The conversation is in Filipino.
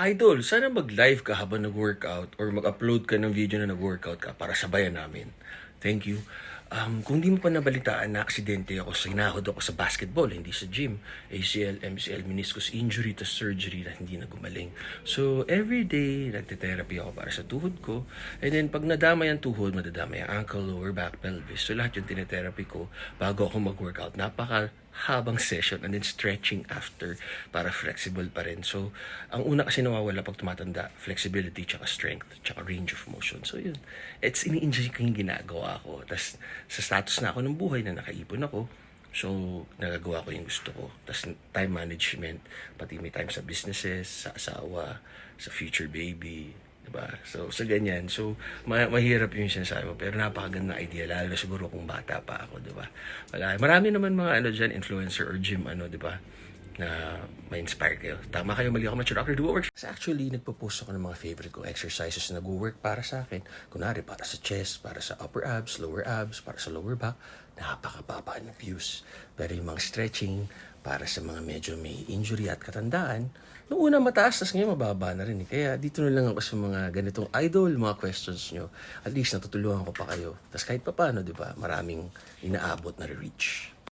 Idol, sana mag-live ka habang nag-workout or mag-upload ka ng video na nag-workout ka para sabayan namin. Thank you. Um, kung di mo pa nabalitaan na aksidente ako, sinahod ako sa basketball, hindi sa gym. ACL, MCL, meniscus injury, to surgery na hindi na gumaling. So, every day, nagte-therapy ako para sa tuhod ko. And then, pag nadamay ang tuhod, madadamay ang ankle, lower back, pelvis. So, lahat yung tinetherapy ko bago ako mag-workout. Napaka habang session and then stretching after para flexible pa rin. So, ang una kasi nawawala pag tumatanda, flexibility, tsaka strength, tsaka range of motion. So, yun. It's ini-enjoy ko yung ginagawa ko. Tapos, sa status na ako ng buhay na nakaipon ako, so, nagagawa ko yung gusto ko. Tapos, time management, pati may time sa businesses, sa asawa, sa future baby, Diba? So, sa ganyan. So, ma- mahirap yung sinasabi mo. Pero napakaganda idea. Lalo na siguro kung bata pa ako, diba? Wala. Marami naman mga ano dyan, influencer or gym, ano, diba? Na ma-inspire kayo. Tama kayo, mali ako mature doctor, do works. Kasi actually, nagpo-post ako ng mga favorite ko exercises na nag-work para sa akin. Kunwari, para sa chest, para sa upper abs, lower abs, para sa lower back. Napakababa ng views. Pero yung mga stretching, para sa mga medyo may injury at katandaan, Noong una mataas, tapos ngayon mababa na rin. Eh. Kaya dito na lang ako sa mga ganitong idol, mga questions nyo. At least natutulungan ko pa kayo. Tapos kahit pa paano, di ba, maraming inaabot na reach.